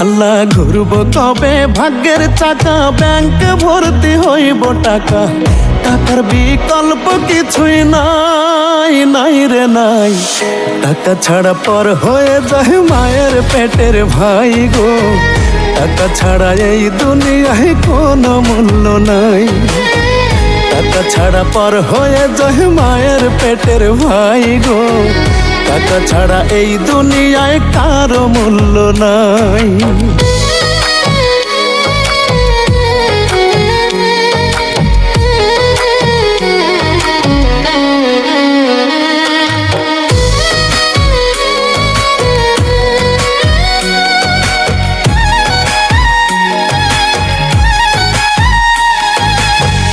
আল্লাহ ঘুরব কবে ভাগ্যের চাকা ব্যাংক ভর্তি হইব টাকা। টাকার বিকল্প কিছুই নাই নাই রে নাই। টাকা ছাড়া পর হয়ে যায় মায়ের পেটের ভাই গো। টাকা ছাড়া এই দুনিয়ায় কোনো মূল্য নাই। টাকা ছাড়া পর হয়ে যায় মায়ের পেটের ভাই গো। টাকা ছাড়া এই দুনিয়ায় কারও মূল্য নাই।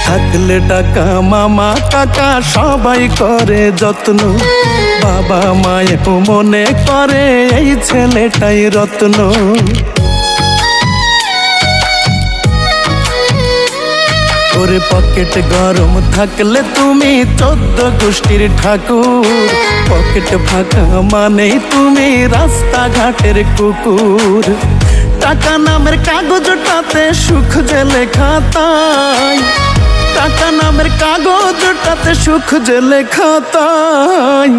থাকলে টাকা মামা কাকা সবাই করে যত্ন। বাবা মায়েও মনে করে এই ছেলেটাই রত্ন। ওরে পকেট গরম থাকলে তুমি চোদ্দ গোষ্ঠীর ঠাকুর। পকেট ফাঁকা মানেই তুমি রাস্তাঘাটের কুকুর। টাকা নামের কাগজটাতে সুখ যে লেখা তাই টাকা নামের কাগজটাতে সুখ যে লেখা তাই।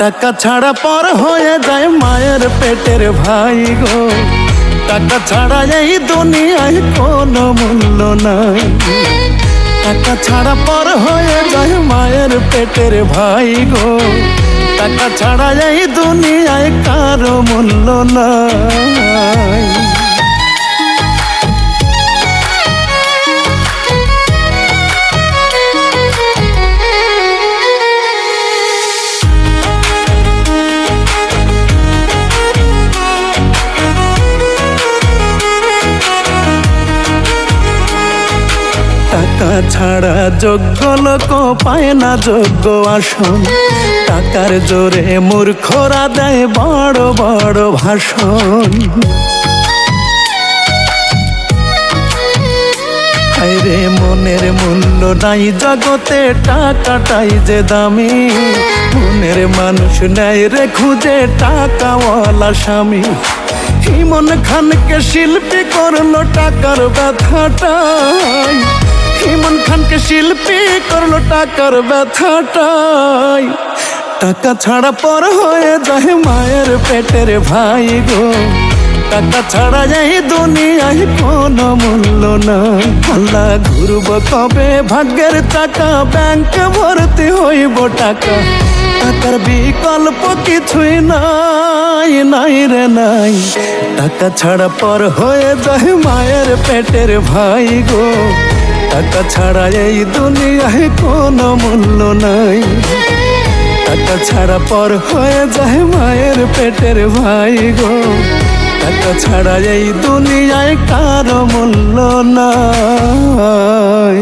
টাকা ছাড়া পর হয়ে যায় মায়ের পেটের ভাই গো। টাকা ছাড়া এই দুনিয়ায় কোনো মূল্য নাই। টাকা ছাড়া পর হয়ে যায় মায়ের পেটের ভাই গো। টাকা ছাড়া এই দুনিয়ায় কারও মূল্য নাই। টাকা ছাড়া যোগ্য লোক পায় না যোগ্য আসন। টাকার জোরে মূর্খরা দেয় বড় বড় ভাষণ। রে মনের মূল্য নাই জগতে, টাকাটাই যে দামি। মনের মানুষ নেয় রে খুঁজে টাকাওয়ালা স্বামী। হিমন খানকে শিল্পী করল টাকার ব্যথাটাই। হিমন খানকে শিল্পী করল টাকার ব্যথাটাই। টাকা ছাড়া পর হয়ে যায় মায়ের পেটের ভাই গো। টাকা ছাড়া যাই দুনিয়ায় কোনো মূল্য নাই। আল্লাহ ঘুরব কবে? ভাগ্যের টাকা ব্যাংক ভর্তি হইব টাকা। টাকার বিকল্প কিছুই নাই নাই রে নাই। টাকা ছাড়া পর হয়ে যায় মায়ের পেটের ভাই গো। টাকা ছাড়া এই দুনিয়ায় কোনো মূল্য নাই। টাকা ছাড়া পর হয়ে যায় মায়ের পেটের ভাই গো। টাকা ছাড়া এই দুনিয়ায় কারও মূল্য নাই।